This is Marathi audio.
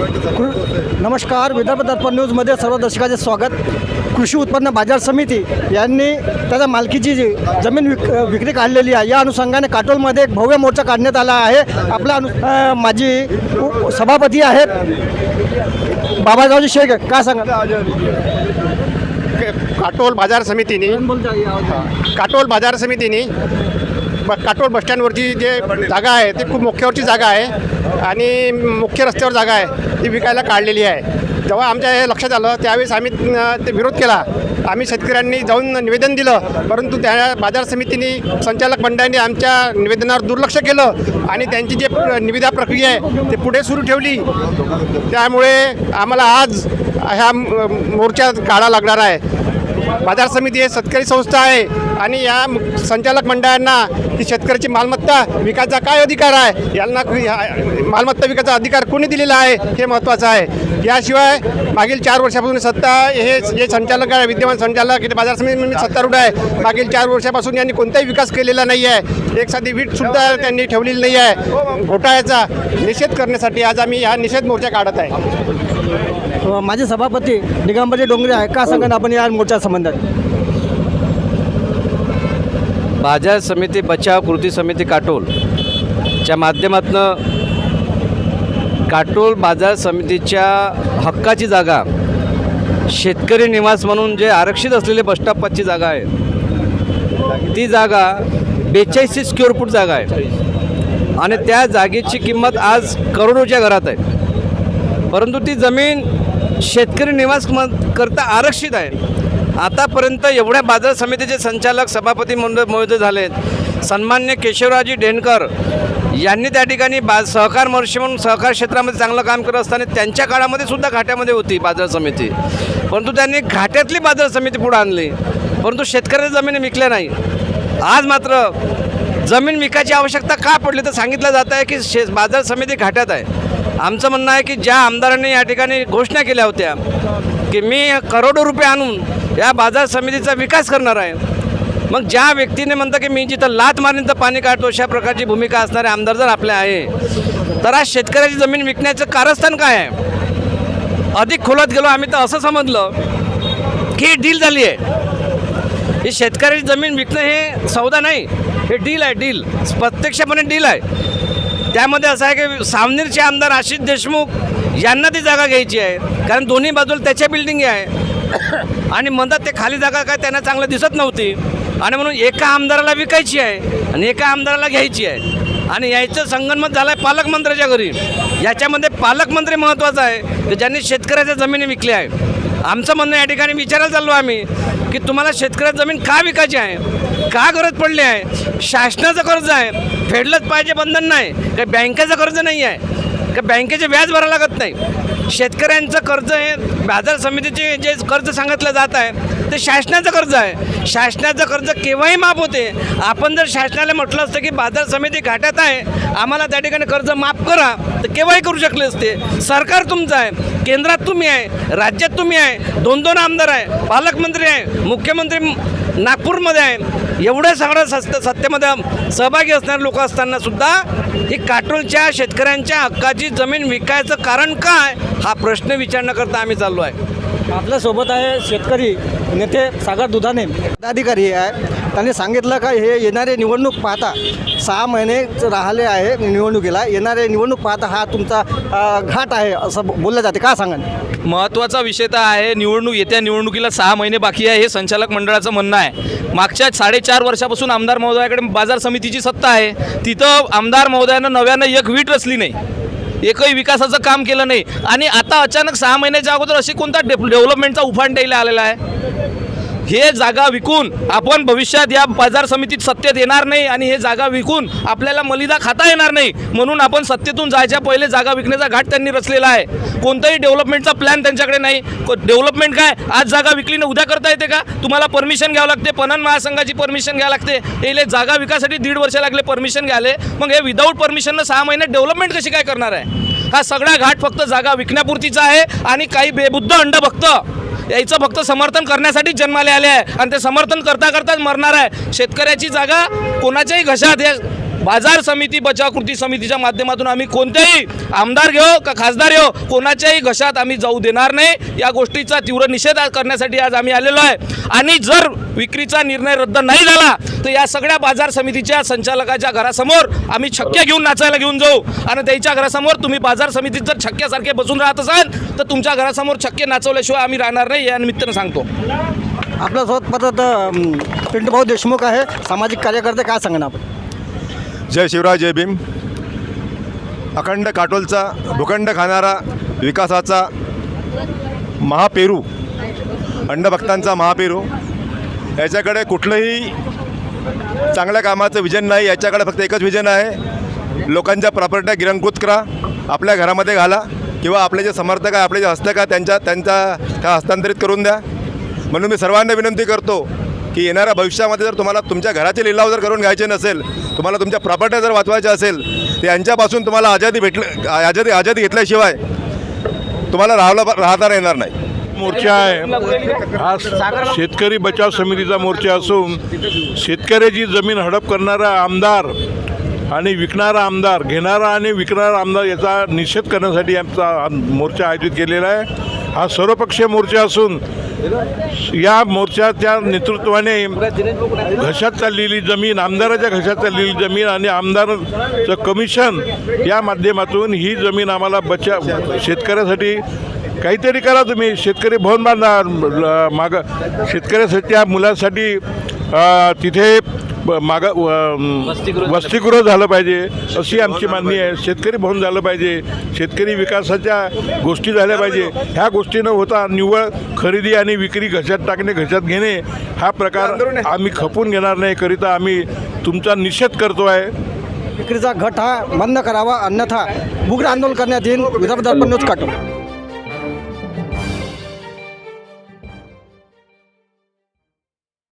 नमस्कार विदर्भ दर्पण न्यूजमध्ये सर्व दर्शकाचे स्वागत. कृषी उत्पन्न बाजार समिती यांनी त्याच्या मालकीची जी जमीन विक विक्री काढलेली आहे या अनुषंगाने काटोलमध्ये एक भव्य मोर्चा काढण्यात आला आहे. आपला अनु माझी माजी सभापती आहेत. बाबाजावजी शेख काय सांगा? काटोल बाजार समितीने काटोल बाजार समितीने काटोल बसस्टँडवरची जे जागा आहे ती खूप मुख्यावरची जागा आहे आणि मुख्य रस्त्यावर जागा आहे ती विकायला काढलेली आहे. जेव्हा आमच्या हे लक्षात आलं त्यावेळेस आम्ही ते विरोध केला. आम्ही शेतकऱ्यांनी जाऊन निवेदन दिलं परंतु त्या बाजार समितीने संचालक मंडळाने आमच्या निवेदनावर दुर्लक्ष केलं आणि त्यांची जे प्र- निविदा प्रक्रिया आहे ते पुढे सुरू ठेवली. त्यामुळे आम्हाला आज ह्या मोर्चा काढा लागणार आहे. बाजार समिती हे शेतकरी संस्था आहे. आणि या संचालक मंडळांना ही शेतकऱ्याची मालमत्ता विकायचा काय अधिकार आहे? यांना मालमत्ता विकायचा अधिकार कोणी दिलेला आहे? हे महत्त्वाचं आहे. याशिवाय मागील चार वर्षापासून सत्ता हे जे संचालक आहे विद्यमान संचालक हे बाजार समिती सत्तारूढ आहे. मागील चार वर्षापासून यांनी कोणताही विकास केलेला नाही आहे. एक साधी वीटसुद्धा त्यांनी ठेवलेली नाही आहे. घोटाळ्याचा निषेध करण्यासाठी आज आम्ही हा निषेध मोर्चा काढत आहे. माझे सभापती दिगंबरजी डोंगरे आहे का सांगा आपण या मोर्चा संबंधात? बाजार समिती बचाव कृती समिती काटोल. च्या माध्यमातून काटोल बाजार समितीच्या हक्काची जागा शेतकरी निवास म्हणून जे आरक्षित असलेले बसस्टॉपची जागा आहे. ती जागा बेचाळीसशे स्क्वेअर फूट जागा आहे. आणि त्या जागेची किंमत आज करोडोच्या घरात आहे. परंतु ती जमीन शेतकरी निवास म- करता आरक्षित आहे. आतापर्यंत एवढ्या बाजार समितीचे संचालक सभापती मंडळ महोदय झालेत सन्मान्य केशवराजी ढेणकर यांनी त्या ठिकाणी बा सहकार महर्षी म्हणून सहकार क्षेत्रामध्ये चांगलं काम करत असताना त्यांच्या काळामध्ये सुद्धा घाट्यामध्ये होती बाजार समिती. परंतु त्यांनी घाट्यातली बाजार समिती पुढे आणली. परंतु शेतकऱ्याच्या जमिनी विकल्या नाही. आज मात्र जमीन विकायची आवश्यकता का पडली तर सांगितलं जात आहे की शे बाजार समिती घाट्यात आहे. आमचं म्हणणं आहे की ज्या आमदारांनी या ठिकाणी घोषणा केल्या होत्या की मी करोडो रुपये आणून या बाजार समितीचा विकास करणार आहे. मग ज्या व्यक्तीने म्हणतं की मी जिथं लात मारीन तर पाणी काढतो अशा प्रकारची भूमिका असणारे आमदार जर आपले आहे तर आज शेतकऱ्याची जमीन विकण्याचं कारस्थान काय आहे? अधिक खोलात गेलो आम्ही तर असं समजलं की ही डील झाली आहे. ही शेतकऱ्याची जमीन विकणं हे सौदा नाही हे डील आहे डील प्रत्यक्षपणे डील आहे. त्यामध्ये असं आहे की सावनेरचे आमदार आशिष देशमुख यांना ती जागा घ्यायची आहे. कारण दोन्ही बाजूला त्याच्या बिल्डिंग आहे. आणि म्हणतात ते खाली जागा काय त्यांना चांगलं दिसत नव्हती. आणि म्हणून एका आमदाराला विकायची आहे आणि एका आमदाराला घ्यायची आहे. आणि यायचं संगनमत झालं आहे पालकमंत्र्याच्या घरी. याच्यामध्ये पालकमंत्री महत्त्वाचा आहे की ज्यांनी शेतकऱ्याच्या जमिनी विकल्या आहे आमचं म्हणणं या ठिकाणी विचारायला चाललो आम्ही की तुम्हाला शेतकऱ्याची जमीन का विकायची आहे? का गरज पडली आहे? शासनाचं कर्ज आहे? फेडलंच पाहिजे बंधन नाही. काही बँकेचं कर्ज नाही आहे. का बँकेचे व्याज भरावं लागत नाही. शेतकऱ्यांचं कर्ज हे बाजार समितीचे जे कर्ज सांगितलं जात आहे ते शासनाचं कर्ज आहे. शासनाचं कर्ज केव्हाही माफ होते. आपण जर शासनाला म्हटलं असतं की बाजार समिती घाट्यात आहे आम्हाला त्या ठिकाणी कर्ज माफ करा. तर केव्हाही करू शकले असते. सरकार तुमचं आहे केंद्रात तुम्ही आहे राज्यात तुम्ही आहे दोन दोन आमदार आहे पालकमंत्री आहे मुख्यमंत्री नागपूरमध्ये आहे. एवढं सगळं सत्य सत्तेमध्ये सहभागी असणारे लोक असताना सुद्धा ही काटोलच्या शेतकऱ्यांच्या हक्काची जमीन विकायचं कारण काय हा प्रश्न विचारण्याकरता आम्ही चाललो आहे. आपल्यासोबत आहे शेतकरी नेते सागर दुधाने. पदाधिकारी आहे. त्यांनी सांगितलं का हे येणारे निवडणूक पाहता सहा महिने राहिले आहे निवडणुकीला. येणारे निवडणूक पाहता हा तुमचा घाट आहे असं बोललं जाते. का सांगा महत्त्वाचा विषय तर आहे. निवडणूक येत्या निवडणुकीला सहा महिने बाकी आहे हे संचालक मंडळाचं म्हणणं आहे. मागच्या साडेचार वर्षापासून आमदार महोदयाकडे बाजार समितीची सत्ता आहे. तिथं आमदार महोदयानं नव्यानं एक वीट रचली नाही. एकही विकासाचं काम केलं नाही. आणि आता अचानक सहा महिन्याच्या अगोदर अशी कोणता डेप डेव्हलपमेंटचा उफाण द्यायला आलेला आहे? हे जागा विकून आपण भविष्यात या बाजार समितीत सत्तेत येणार नाही आणि हे जागा विकून आपल्याला मलिदा खाता येणार नाही म्हणून आपण सत्तेतून जायच्या पहिले जागा विकण्याचा घाट त्यांनी रचलेला आहे. कोणताही डेव्हलपमेंटचा प्लॅन त्यांच्याकडे नाही. डेव्हलपमेंट काय? आज जागा विकली ना उद्या करता येते का? तुम्हाला परमिशन घ्यावं लागते. पणन महासंघाची परमिशन घ्यावं लागते. हे जागा विकासाठी दीड वर्ष लागले परमिशन घ्याले मग हे विदाऊट परमिशननं सहा महिन्यात डेव्हलपमेंट कशी काय करणार आहे? हा सगळा घाट फक्त जागा विकण्यापुरतीचा आहे आणि काही बेबुद्ध अंडभक्त याचं फक्त समर्थन करण्यासाठीच जन्माले आले आहे. आणि ते समर्थन करता करताच मरणार आहे. शेतकऱ्याची जागा कोणाच्याही घशात या बाजार समिती बचाव कृती समितीच्या माध्यमातून आम्ही कोणतेही आमदार घेऊ का खासदार घेऊ कोणाच्याही घशात आम्ही जाऊ देणार नाही. या गोष्टीचा तीव्र निषेध करण्यासाठी आज आम्ही आलेलो आहे. आणि जर विक्रीचा निर्णय रद्द नाही झाला तर या सगळ्या बाजार समितीच्या संचालकाच्या घरासमोर आम्ही छक्के घेऊन नाचायला घेऊन जाऊ. आणि त्यांच्या घरासमोर तुम्ही बाजार समितीत जर छक्क्यासारखे बसून राहत असाल तर तुमच्या घरासमोर छक्के नाचवल्याशिवाय आम्ही राहणार नाही या निमित्तानं सांगतो. आपल्यासोबत परत अं, पिंटूभाऊ देशमुख आहे सामाजिक कार्यकर्ते काय सांगणार आपण? जय शिवराय जय भीम. अखंड काटोलचा भूखंड खाणारा विकासाचा महापेरू अंडभक्तांचा महापेरू याच्याकडे कुठलंही चांगल्या कामाचं विजन नाही याच्याकडे फक्त एकच विजन आहे. लोकांच्या प्रॉपर्ट्या गिरणकृत करा आपल्या घरामध्ये घाला किंवा आपले जे समर्थक आहे आपले जे हस्तक आहे त्यांच्या त्यांच्या त्या हस्तांतरित करून द्या. म्हणून मी सर्वांना विनंती करतो की येणाऱ्या भविष्यामध्ये जर तुम्हाला तुमच्या घराचे लिलाव जर करून घ्यायचे नसेल तुम्हाला तुमच्या प्रॉपर्ट्या जर वाचवायच्या असेल तर यांच्यापासून तुम्हाला आजादी भेटलं आजादी आजादी घेतल्याशिवाय तुम्हाला राहावला राहता येणार नाही. मोर्चा आहे. हा शेतकरी बचाव समितीचा मोर्चा असून शेतकऱ्याची जमीन हडप करणारा आमदार आणि विकणारा आमदार घेणारा आणि विकणारा आमदार याचा निषेध करण्यासाठी आमचा मोर्चा आयोजित केलेला आहे. हा सर्वपक्षीय मोर्चा असून या मोर्चाच्या नेतृत्वाने घशात चाललेली जमीन आमदाराच्या घशात चाललेली जमीन आणि आमदारचं कमिशन या माध्यमातून ही जमीन आम्हाला बचा शेतकऱ्यासाठी काहीतरी करा तुम्ही. शेतकरी भवन बांधा माग शेतकऱ्यासाठी त्या मुलांसाठी तिथे ब- माग व- वसतिगृह झालं पाहिजे. अशी आमची मागणी आहे. शेतकरी भवन झालं पाहिजे. शेतकरी विकासाच्या गोष्टी झाल्या पाहिजे. ह्या गोष्टी न होता निव्वळ खरेदी आणि विक्री घशात टाकणे घशात घेणे हा प्रकार आम्ही खपून घेणार नाही. करिता आम्ही तुमचा निषेध करतो आहे. विक्रीचा घट हा बंद करावा. अन्यथा उग्र आंदोलन करण्यात येईल. विदर्भ दर्पण न्यूज काटो